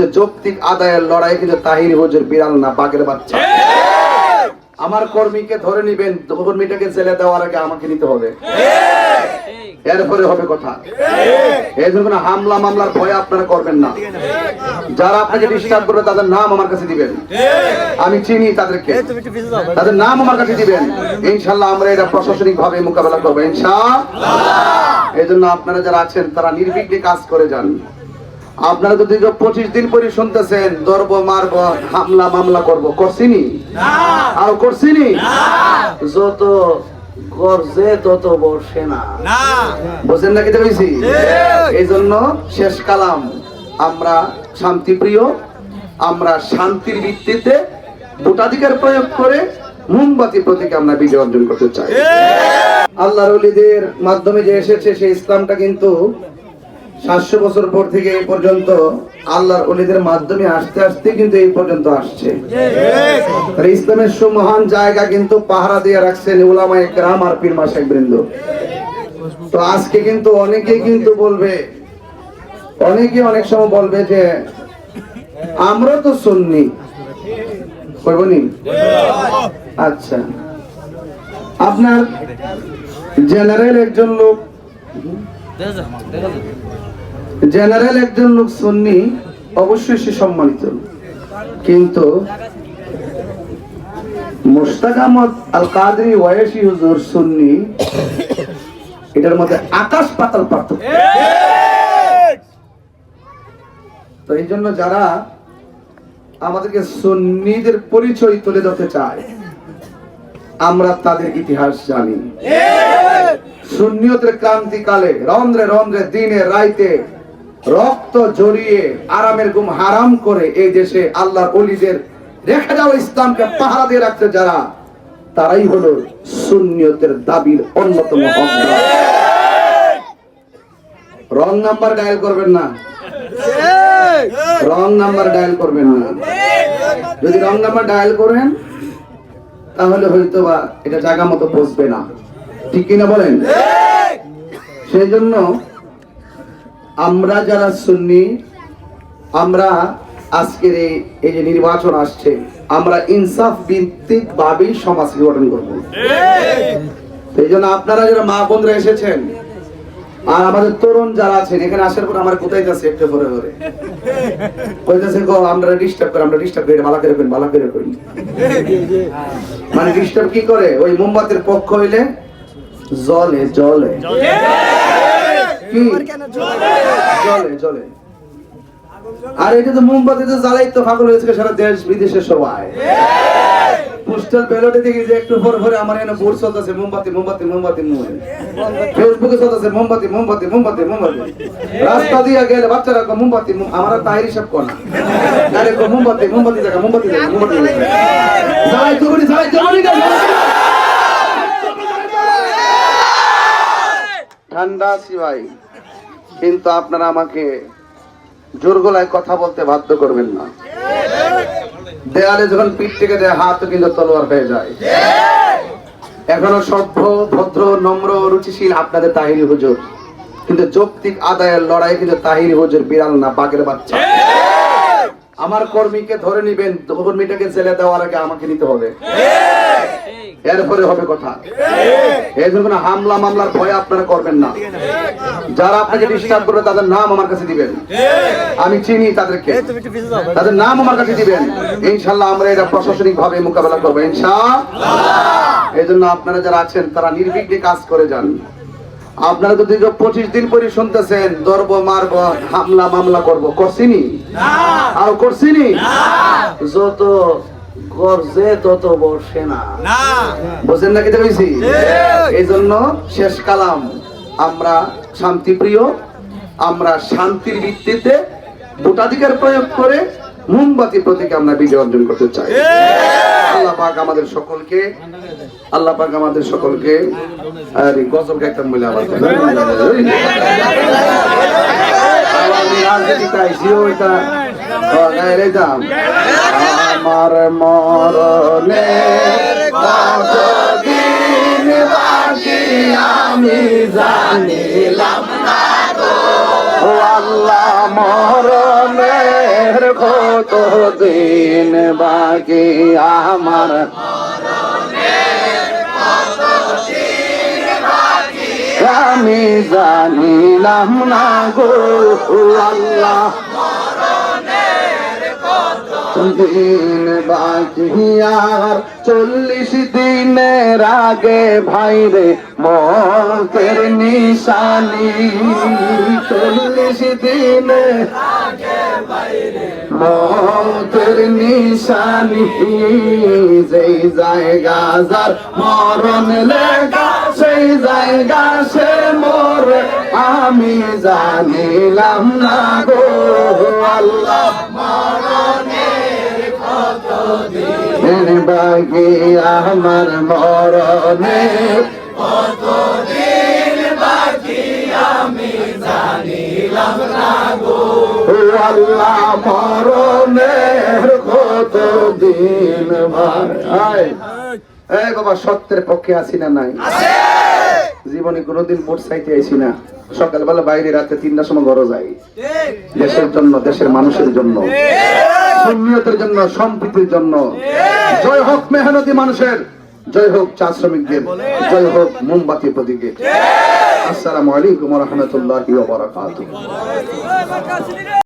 কিন্তু যৌক্তিক আদায়ের লড়াই কিন্তু তাহির হুজুর বিড়াল না বাঘের বাচ্চা। আমার কর্মীকে ধরে নিবেন কর্মীটাকে জেলে দেওয়ার আগে আমাকে নিতে হবে। এরপরে হবে কথা। এই জন্য হামলা মামলার ভয় আপনারা করবেন না। যারা আপনাকে ডিস্টার্ব করবে তাদের নাম আমার কাছে দিবেন। আমি চিনি তাদেরকে। তাদের নাম আমার কাছে দিবেন। ইনশাল্লাহ আমরা এটা প্রশাসনিক ভাবে মোকাবেলা করব ইনশা এই জন্য আপনারা যারা আছেন তারা নির্বিঘ্নে কাজ করে যান। আপনারা তো দীর্ঘ পঁচিশ দিন পরে শুনতেছেন ধরবো মারবো হামলা মামলা করব করছিনি আর করছিনি যত গর্জে তত বর্ষে না। বোঝেন এই জন্য শেষ কালাম। আমরা শান্তিপ্রিয় আমরা শান্তির ভিত্তিতে ভোটাধিকার প্রয়োগ করে মোমবাতি প্রতীকে আমরা বিজয় অর্জন করতে চাই। আল্লাহর মাধ্যমে যে এসেছে সেই ইসলামটা কিন্তু সাতশো বছর পর থেকে এই পর্যন্ত আল্লাহর ওলিদের মাধ্যমে আসতে আসতে কিন্তু এই পর্যন্ত আসছে। ইসলামের সুমহান জায়গা কিন্তু পাহারা দিয়ে রাখছেন উলামায়ে গ্রাম আর পীর মাসাক বৃন্দ। তো আজকে কিন্তু অনেকেই কিন্তু বলবে অনেকে অনেক সময় বলবে যে, আমরা তো সুন্নি। করবনি আচ্ছা। আপনার জেনারেল একজন লোক জেনারেল একজন লোক সুন্নি, অবশ্যই সে সম্মানিত কিন্তু মুশতাক আহমদ আল কাদরি ওয়াইসি হুজুর সুন্নি, এটার মধ্যে আকাশ পাতাল পার্থক্য। তো এই জন্য যারা আমাদেরকে সুন্নিদের পরিচয় তুলে ধরতে চায় আমরা তাদের ইতিহাস জানি। সুন্নিয়তের ক্রান্তিকালে, রন্ধ্রে রন্ধ্রে, দিনে রাইতে রক্ত জড়িয়ে আরামের ঘুম হারাম করে এই দেশে আল্লাহর অলিদের রেখে যাওয়া ইসলামকে পাহারা দিয়ে রাখতে যারা, তারাই হলো সুন্নিয়তের দাবির অন্যতম রং নাম্বার ডায়াল করবেন না? রং নাম্বার ডায়াল করবেন না। যদি রং নাম্বার ডায়াল করেন তাহলে হয়তো বা এটা জায়গা মতো বসবে না। ঠিক কিনা বলেন? সেই জন্য আমরা যারা সুন্নি আমরা আজকের এই যে নির্বাচন আসছে আমরা ইনসাফ ভিত্তিক ভাবেই সমাজ গঠন করব। সেই জন্য আপনারা যারা মা বন্ধুরা এসেছেন আর আমাদের তরুণ যারা আছেন এখানে আসার পর আমার কোথায় যাচ্ছে একটু পরে পরে? কইতেছে গো আমরা ডিস্টার্ব করে আমরা ডিস্টার্ব করে বালা করে বালা করে করি মানে ডিস্টার্ব কি করে? ওই মোমবাতির পক্ষ হইলে জলে জলে জলে জলে আর এটা তো মোমবাতিতে জ্বালাই তো ফাগল হয়েছে সারা দেশ বিদেশে সবাই। পোস্টাল ব্যালটে দেখি যে একটু পরে পরে আমার এখানে বোর্ড চলতেছে, মোমবাতি মোমবাতি মোমবাতি মোমবাতি। ফেসবুকে চলতেছে, মোমবাতি মোমবাতি মোমবাতি মোমবাতি। রাস্তা দিয়ে গেলে বাচ্চারা কয়, মোমবাতি, মোম- আমার তাই হিসাব কর না। আরে কয়, মোমবাতি মোমবাতি দেখা মোমবাতি দেখা মোমবাতি দেখা। জ্বালাই তো করি জ্বালাই তো ঠান্ডা আছি ভাই, কিন্তু আপনারা আমাকে জোর গলায় কথা বলতে বাধ্য করবেন না। দেয়ালে যখন পিঠ থেকে দেয়, হাত কিন্তু তলোয়ার হয়ে যায়। এখনও সভ্য, ভদ্র, নম্র, রুচিশীল আপনাদের তাহিরি হুজুর। কিন্তু যৌক্তিক আদায়ের লড়াই কিন্তু তাহিরি হুজুর বিড়াল না, বাঘের বাচ্চা। আমার কর্মীকে ধরে নিবেন কর্মীটাকে জেলে দেওয়ার আগে আমাকে নিতে হবে। এরপরে হবে কথা। এই জন্য হামলা মামলার ভয় আপনারা করবেন না। যারা আপনাকে ডিস্টার্ব করবে তাদের নাম আমার কাছে দিবেন। আমি চিনি তাদেরকে। তাদের নাম আমার কাছে দিবেন। ইনশাল্লাহ আমরা এটা প্রশাসনিক ভাবে মোকাবেলা করব ইনশা এই জন্য আপনারা যারা আছেন তারা নির্বিঘ্নে কাজ করে যান। আপনারা দীর্ঘ পঁচিশ দিন পরে শুনতেছেন ধরবো মারবো হামলা মামলা করব। করছিনি আর করছিনি যত গর্জে তত বর্ষে না। বোঝেন না কেটে পেয়েছি এই জন্য শেষ কালাম। আমরা শান্তিপ্রিয় আমরা শান্তির ভিত্তিতে ভোটাধিকার প্রয়োগ করে মোমবাতি প্রতীকে আমরা বিজয় অর্জন করতে চাই। আল্লাহ পাক আমাদের সকলকে আল্লাহ পাক আমাদের সকলকে আরে গজল গাইতাম বলে আবার আমি রাজনীতিতে আইসি ওইটা গায়ে। আমার মরণে কতদিন বাকি আমি জানিলাম না আল্লাহ মরণের কত দিন বাকি আমার আমি জানিলাম না গো। আল্লাহ দিন বাকি আর চল্লিশ দিনের আগে ভাইরে মতের নিশানি। চল্লিশ দিনে মতের নিশানি। যেই জায়গা যার মরণ লেখা, সেই জায়গা সে মরে। আমি জানিলাম না গো, আল্লাহ বাকি আমার মরণে। ও আল্লাহ মরণের কত দিন ভাই এই বাবা সত্যের পক্ষে আছি না নাই। জীবনে কোনোদিন মোট সাইতে আইছি না। সকালবেলা বাইরে রাতে তিনটার সময় ঘরে যাই দেশের জন্য দেশের মানুষের জন্য। সুন্নিয়তের জন্য সম্প্রীতির জন্য। জয় হোক মেহনতি মানুষের। জয় হোক চা শ্রমিকদের। জয় হোক মোমবাতি প্রতীকে আসসালামু আলাইকুম রহমতুল্লাহ বারাকাতুহ।